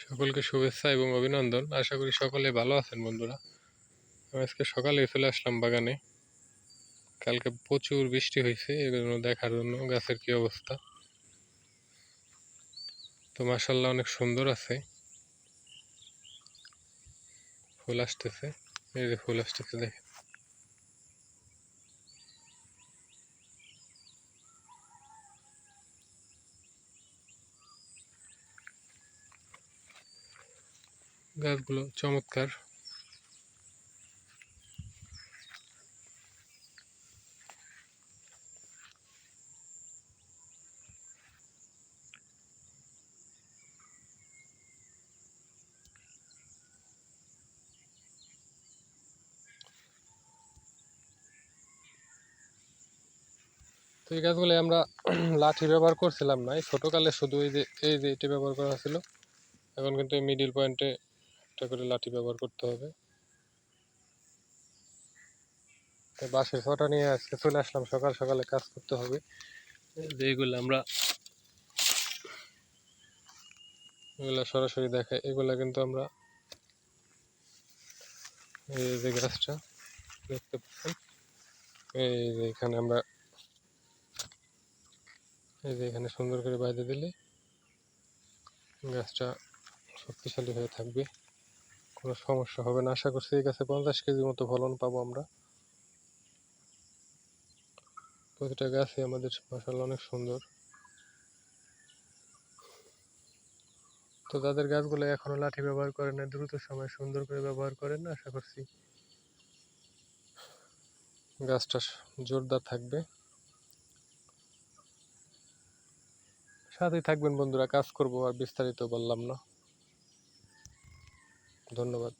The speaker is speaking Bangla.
সকলকে শুভেচ্ছা এবং অভিনন্দন। আশা করি সকলে ভালো আছেন বন্ধুরা। আজকে সকালে চলে আসলাম বাগানে। কালকে প্রচুর বৃষ্টি হয়েছে এগুলো দেখার জন্য গাছের কি অবস্থা। তো মাসাল্লাহ অনেক সুন্দর আছে। ফুল আসতেছে, এই যে ফুল আসতেছে দেখেন। গাছগুলো চমৎকার। তো এই গাছগুলো আমরা লাঠি ব্যবহার করছিলাম না ছোটোকালে শুধু এই যে এই যে এটি ব্যবহার করা ছিল এখন কিন্তু মিডিল পয়েন্টে একটা করে লাঠি ব্যবহার করতে হবে। বাঁশের ছটা নিয়ে আজকে চলে আসলাম, সকাল সকালে কাজ করতে হবে। এই যে এইগুলো আমরা এগুলো সরাসরি দেখাই, এগুলা কিন্তু আমরা এই যে গাছটা দেখতে পাচ্ছেন। এই যে এখানে আমরা এই যে এখানে সুন্দর করে বাইরে দিলে গাছটা শক্তিশালী হয়ে থাকবে। কোনো সমস্যা হবে না। আশা করছি এই গাছে পঞ্চাশ কেজি মতো ফলন পাবো আমরা। প্রতিটা গাছই আমাদের মাসাল্লাহ অনেক সুন্দর। তো যাদের গাছগুলো এখনও লাঠি ব্যবহার করে না দ্রুত সময় সুন্দর করে ব্যবহার করেন, আশা করছি গাছটা জোরদার থাকবে। সাথেই থাকবেন বন্ধুরা, কাজ করব আর বিস্তারিত বললাম না। ধন্যবাদ।